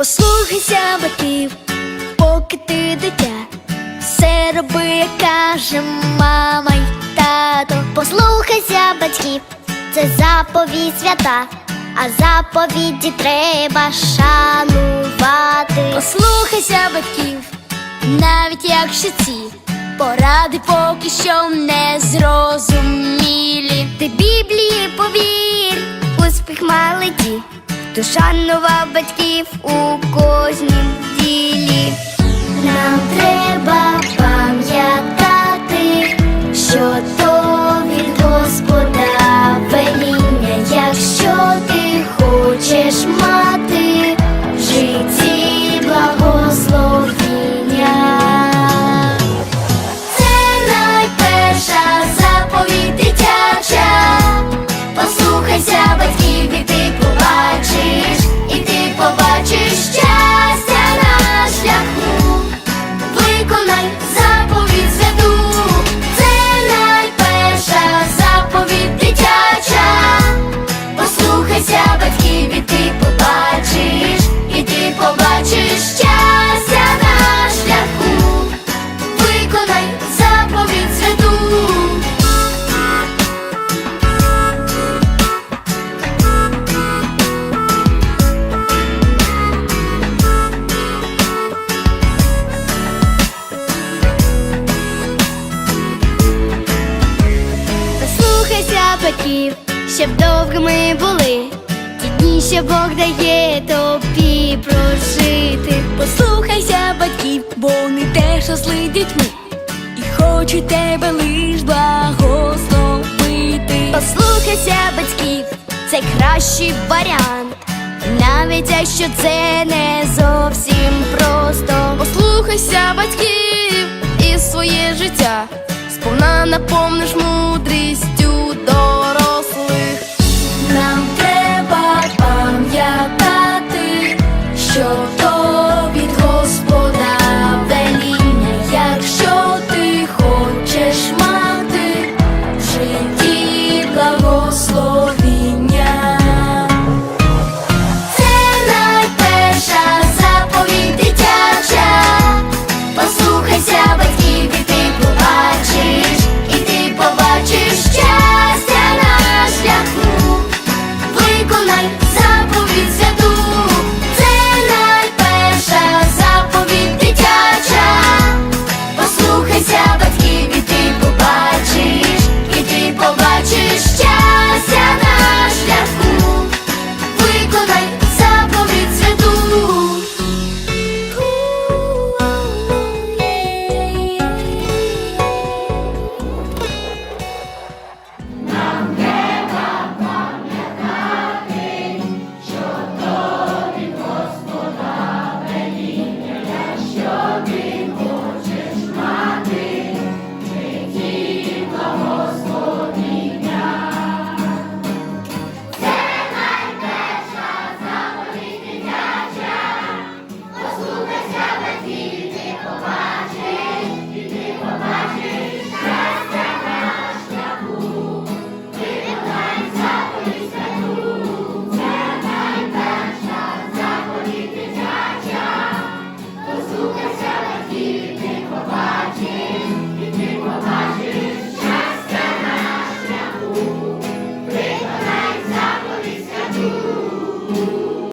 Послухайся батьків, поки ти дитя, все роби, як каже мама й тато. Послухайся батьків, це заповідь свята, а заповіді треба шанувати. Послухайся батьків, навіть якщо ці поради поки що не зрозумілі. Ти Біблії повір, успіх малиті, душа шанував батьків у кожнім ділі. Послухайся батьків, Батьків, щоб довгими були. Ті дні, що Бог дає тобі прожити. Послухайся батьків, бо вони теж росли дітьми і хочуть тебе лиш благословити. Послухайся батьків, це кращий варіант, навіть якщо це не зовсім просто. Послухайся батьків і своє життя, сповна наповниш мудрістю Señor.